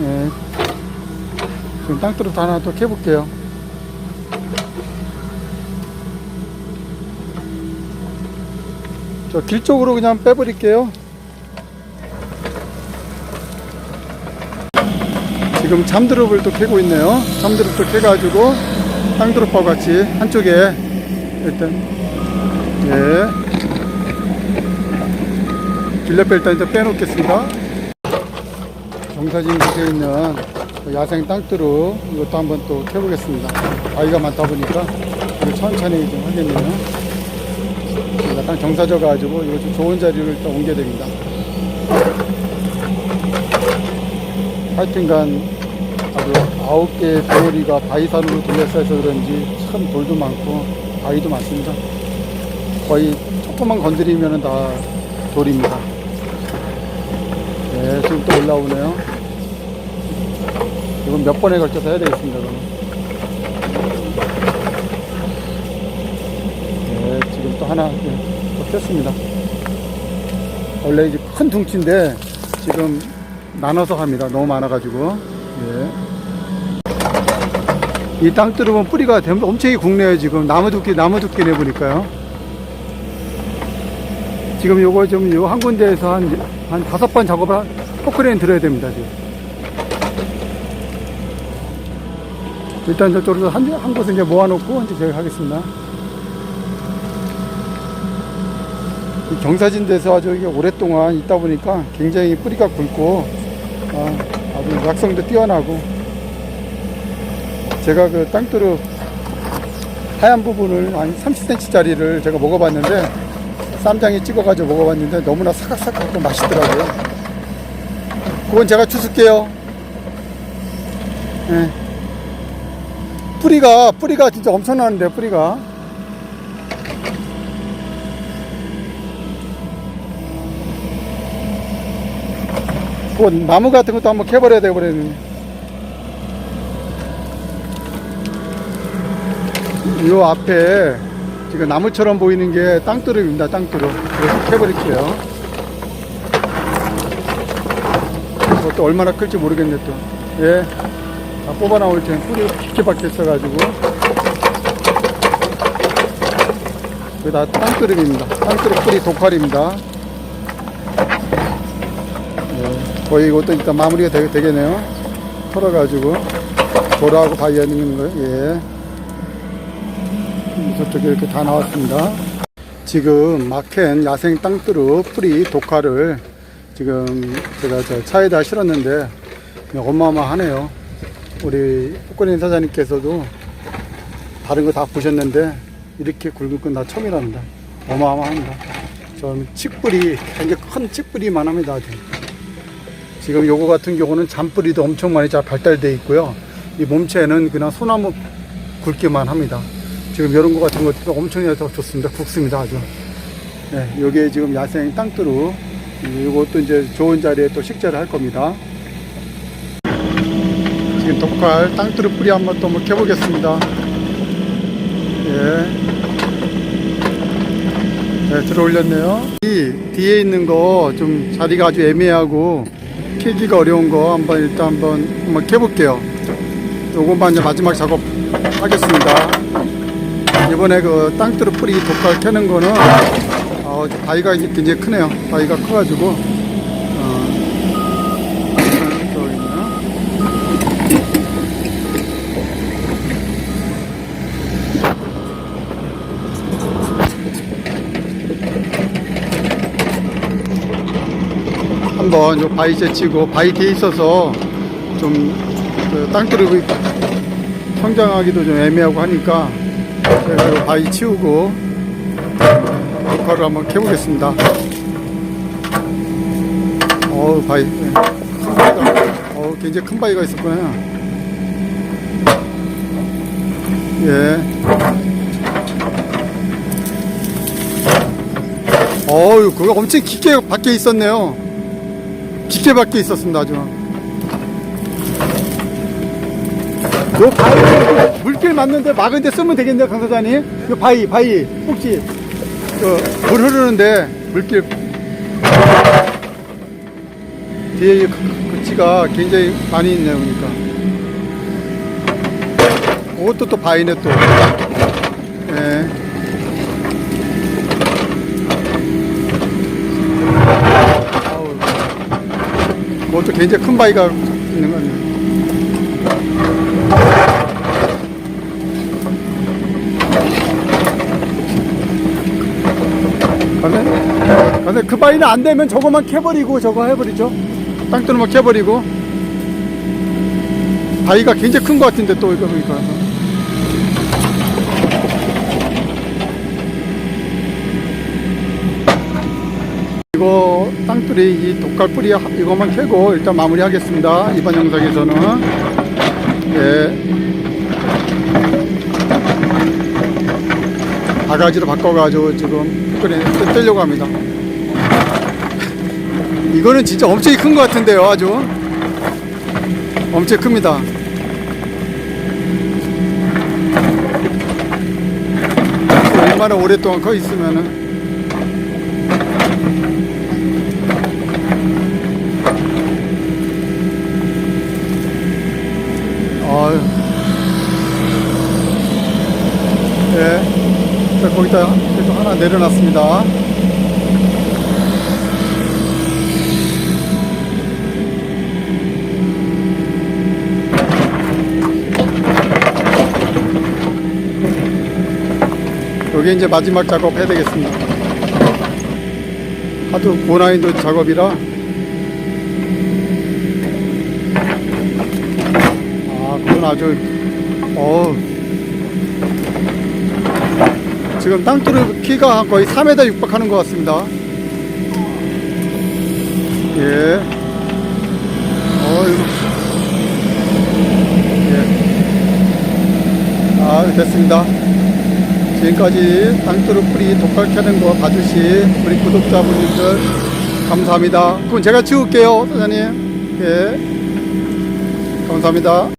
예. 지금 땅뚜루도 하나 또 캐볼게요. 저 길 쪽으로 그냥 빼버릴게요. 지금 잠드롭을 또 캐고 있네요. 잠드롭도 캐가지고 땅드롭과 같이 한쪽에 일단 예 빌레페 일단 이제 빼놓겠습니다. 정사진 곳에 있는 그 야생 땅두루 이것도 한번 또 캐보겠습니다. 아이가 많다 보니까 천천히 좀 하겠네요. 약간 정사져 가지고 이거 좀 좋은 자리로 일단 옮겨야 됩니다. 하여튼간 아주 아홉 개의 배오리가 바위산으로 둘러싸여서 그런지 참 돌도 많고 바위도 많습니다. 거의 조금만 건드리면 다 돌입니다. 네, 지금 또 올라오네요. 이건 몇 번에 걸쳐서 해야 되겠습니다, 그러면. 네, 지금 또 하나, 네, 또 꼈습니다. 원래 이제 큰 둥치인데, 지금 나눠서 갑니다. 너무 많아가지고. 예. 이 땅들어보면 뿌리가 대부분 엄청 굵네요, 지금. 나무 두께, 나무 두께 내보니까요. 지금 요거 좀 요 한 군데에서 한, 한 다섯 번 작업을, 포크레인 들어야 됩니다, 지금. 일단 저쪽으로 한, 한 곳에 이제 모아놓고 이제 제가 하겠습니다. 이 경사진데서 아주 이게 오랫동안 있다 보니까 굉장히 뿌리가 굵고, 아, 아주 약성도 뛰어나고, 제가 그 땅두루 하얀 부분을 한 30cm짜리를 제가 먹어봤는데, 쌈장에 찍어가지고 먹어봤는데 너무나 사각사각하고 맛있더라고요. 그건 제가 주술게요. 예. 뿌리가, 뿌리가 진짜 엄청나는데, 뿌리가. 그 나무 같은 것도 한번 캐버려야 되버리네. 요 앞에 지금 나무처럼 보이는 게 땅두릅입니다, 땅두릅. 그래서 캐버릴게요. 그것도 얼마나 클지 모르겠네, 또. 예. 다 뽑아 나올 땐 뿌리 깊게 박혔어가지고. 여기다 땅두릅입니다. 땅두릅 뿌리 독활입니다. 예. 거의 이것도 일단 마무리가 되, 되겠네요. 털어가지고. 보라하고 바위에 있는 거예요. 예. 저쪽에 이렇게 다 나왔습니다. 지금 마켄 야생 땅두루 뿌리 독화를 지금 제가 저 차에다 실었는데 그냥 어마어마하네요. 우리 포크린 사장님께서도 다른 거 다 보셨는데 이렇게 굵은 건 다 처음이랍니다. 어마어마합니다. 전 칡뿌리 굉장히 큰 칡뿌리만 합니다. 아주. 지금 요거 같은 경우는 잔뿌리도 엄청 많이 잘 발달되어 있고요. 이 몸체는 그냥 소나무 굵기만 합니다. 지금 이런 거 같은 것도 엄청 더 좋습니다. 굵습니다. 아주. 네, 여기에 지금 야생 땅두루 이것도 이제 좋은 자리에 또 식재를 할 겁니다. 지금 독칼 땅두루 뿌리 한번 또 한번 켜보겠습니다. 예. 네, 들어 올렸네요. 이 뒤에 있는 거 좀 자리가 아주 애매하고 캐기가 어려운 거 한번 일단 한번 한번 켜볼게요. 요것만 이제 마지막 작업 하겠습니다. 이번에 그 땅두루 뿌리 독갈 캐는 거는 어, 바위가 이제 굉장히 크네요. 바위가 커가지고 어? 한번 요 바위 제치고 바위 뒤에 있어서 좀 그 땅두릅이 성장하기도 좀 애매하고 하니까 바위 치우고 녹화를 한번 캐보겠습니다. 어우 바위 큰 바위가 어우 굉장히 큰 바위가 있었구나. 예. 어우 그거 엄청 깊게 밖에 있었네요. 깊게 밖에 있었습니다 아주. 요 바위 물길 맞는데 막은데 쓰면 되겠네요 강 사장님 요 바위 바위 혹시 그 물 흐르는데 물길 뒤에 이 그- 그치가 굉장히 많이 있네요, 그러니까. 이것도 또 바위네 또. 예. 아우. 그것도 굉장히 큰 바위가 있는 거네. 근데, 근데 그 바위는 안 되면 저거만 캐버리고 저거 해버리죠. 땅뚫어만 캐버리고. 바위가 굉장히 큰 것 같은데 또 이거 보니까. 이거 땅굴이 이 독갈 뿌리 이것만 캐고 일단 마무리하겠습니다. 이번 영상에서는 예. 바가지로 바꿔가지고 지금 끓여 뜯으려고 합니다. 이거는 진짜 엄청 큰 것 같은데요, 아주 엄청 큽니다. 얼마나 오랫동안 거 있으면은. 아유. 예. 자, 거기다 하나 내려놨습니다. 여기 이제 마지막 작업 해야 되겠습니다. 하도 고난이도 작업이라. 아, 그건 아주, 어 지금 땅뚫을 키가 거의 3m 육박하는 것 같습니다. 예. 어. 예. 아, 됐습니다. 지금까지 독할 캐는 거 봐주신 우리 구독자분들 감사합니다. 그럼 제가 치울게요, 사장님. 예. 감사합니다.